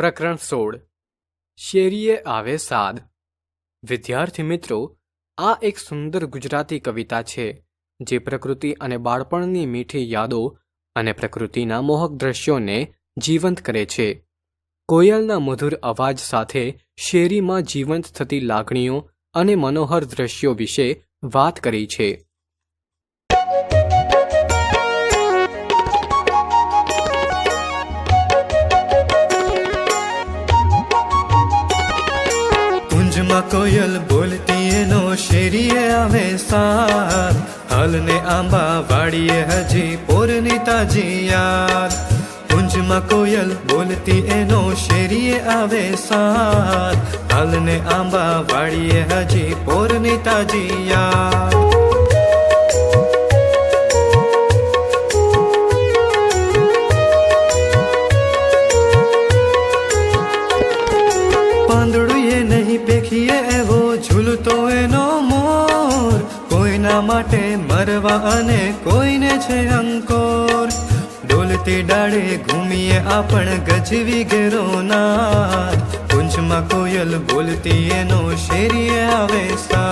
પ્રકરણ સોળ. શેરીએ આવે સાદ. વિદ્યાર્થી મિત્રો, આ એક સુંદર ગુજરાતી કવિતા છે, જે પ્રકૃતિ અને બાળપણની મીઠી યાદો અને પ્રકૃતિના મોહક દ્રશ્યોને જીવંત કરે છે. કોયલના મધુર અવાજ સાથે શેરીમાં જીવંત થતી લાગણીઓ અને મનોહર દ્રશ્યો વિશે વાત કરી છે. કુંજમાં કોયલ બોલતી એનો શેરીએ આવે સાર હાલને આંબા વાડીએ હજી પોરની તાજી યાર કુંજમાં કોયલ બોલતી એનો શેરીએ આવે સાર હાલને આંબા વાડીએ હજી પોરની તાજી યાર પાંદડું નહીં પેખીએ, એવો ઝૂલતો એનો મોર. કોઈના માટે મરવા અને કોઈને છે અંકોર. ડોલતી ડાળે ઘૂમીએ આપણ ગજવી ઘેરો નાદ કુંજમાં કોયલ બોલતી એનો શેરીએ આવે સાદ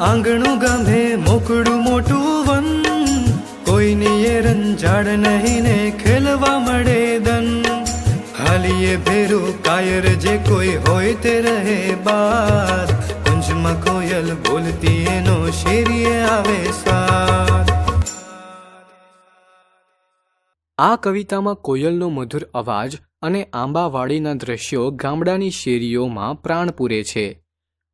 આંગણું ગામે મોકળું મોટું વન. કોઈની એ રંજાડ નહીં ને ખેલવા મળે દન. હાલીએ ભેરું કાયર જે કોઈ હોય તે રહે બાદ. કુંજમાં કોયલ બોલતી એનો શેરીએ આવે સાર આ કવિતામાં કોયલનો મધુર અવાજ અને આંબાવાડીના દ્રશ્યો ગામડાની શેરીઓમાં પ્રાણ પૂરે છે.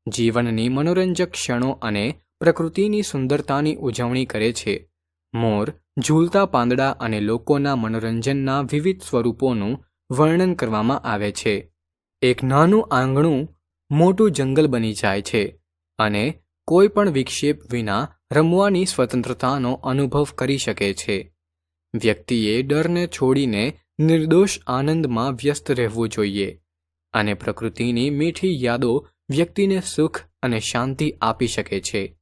જીવનની મનોરંજક ક્ષણો અને પ્રકૃતિની સુંદરતાની ઉજવણી કરે છે. મોર, ઝૂલતા પાંદડા અને લોકોના મનોરંજનના વિવિધ સ્વરૂપોનું વર્ણન કરવામાં આવે છે. એક નાનું આંગણું મોટું જંગલ બની જાય છે અને કોઈ પણ વિક્ષેપ વિના રમવાની સ્વતંત્રતાનો અનુભવ કરી શકે છે. વ્યક્તિએ ડરને છોડીને નિર્દોષ આનંદમાં વ્યસ્ત રહેવું જોઈએ અને પ્રકૃતિની મીઠી યાદો વ્યક્તિને સુખ અને શાંતિ આપી શકે છે.